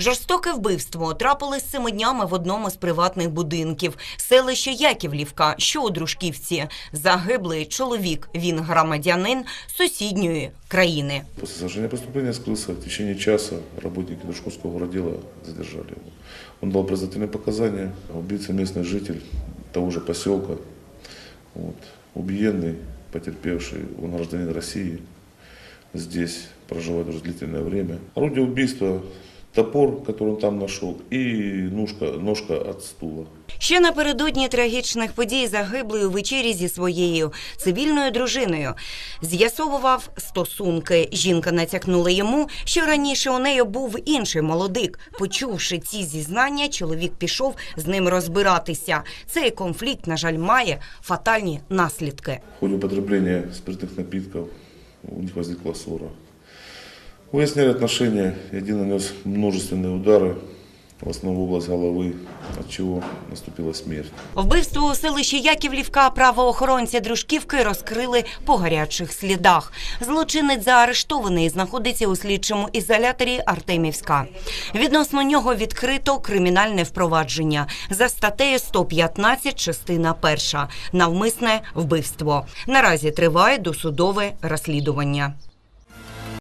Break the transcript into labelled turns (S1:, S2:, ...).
S1: Жорстоке вбивство трапилось цими днями в одному з приватних будинків. Селище Яківлівка, що у Дружківці. Загиблий чоловік. Він громадянин сусідньої країни.
S2: После совершения преступления скрылся. В течение часа работники Душковского городела задержали его. Он дал признательные показания. Убийца местный житель того же поселка. Вот. Убиенный, потерпевший, он гражданин России. Здесь проживает уже длительное время. Орудие убийства топор, который он там нашел, и ножка, ножка от стула.
S1: Ще напередодні трагічних подій загиблий у вечері зі своєю цивільною дружиною. З'ясовував стосунки. Жінка натякнула йому, що раніше у неї був інший молодик. Почувши ці зізнання, чоловік пішов з ним розбиратися. Цей конфлікт, на жаль, має фатальні наслідки.
S2: В ходе употребления спиртных напитков у них возникла ссора. Выясняли отношения, и один нанес множественные удары, в основном в область головы, от чего наступила смерть.
S1: Вбивство у селищі Яківлівка правоохоронці Дружківки розкрили по гарячих слідах. Злочинець заарештований знаходиться у слідчому ізоляторі Артемівська. Відносно нього відкрито кримінальне впровадження за статтею 115, частина перша – навмисне вбивство. Наразі триває досудове розслідування.